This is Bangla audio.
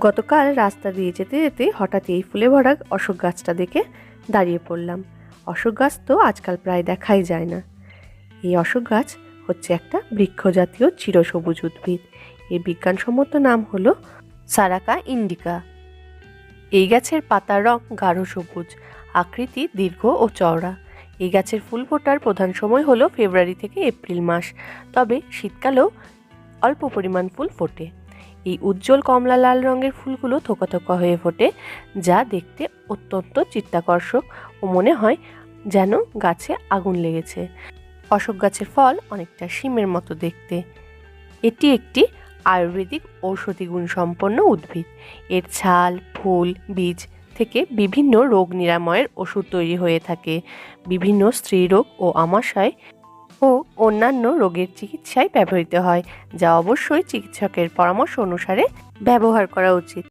গতকাল রাস্তা দিয়ে যেতে যেতে হঠাৎ এই ফুলে ভরা অশোক গাছটা দেখে দাঁড়িয়ে পড়লাম। অশোক গাছ তো আজকাল প্রায় দেখাই যায় না। এই অশোক গাছ হচ্ছে একটা বৃক্ষ জাতীয় চিরসবুজ উদ্ভিদ। এর বিজ্ঞানসম্মত নাম হলো সারাকা ইন্ডিকা। এই গাছের পাতার রং গাঢ় সবুজ, আকৃতি দীর্ঘ ও চওড়া। এই গাছের ফুল ফোটার প্রধান সময় হলো ফেব্রুয়ারি থেকে এপ্রিল মাস, তবে শীতকালেও অল্প পরিমাণ ফুল ফোটে। এই উজ্জ্বল কমলা লাল রঙের ফুলগুলো থোকা থোকা হয়ে ফোটে, যা দেখতে অত্যন্ত চিত্তাকর্ষক ও মনে হয় যেন গাছে আগুন লেগেছে। অশোক গাছের ফল অনেকটা শিমের মতো দেখতে। এটি একটি আয়ুর্বেদিক ঔষধি গুণ সম্পন্ন উদ্ভিদ। এর ছাল, ফুল, বীজ থেকে বিভিন্ন রোগ নিরাময়ের ওষুধ তৈরি হয়ে থাকে। বিভিন্ন স্ত্রীরোগ ও আমাশয় ও অন্যান্য রোগের চিকিৎসায় ব্যবহৃত হয় যা অবশ্যই চিকিৎসকের পরামর্শ অনুসারে ব্যবহার করা উচিত।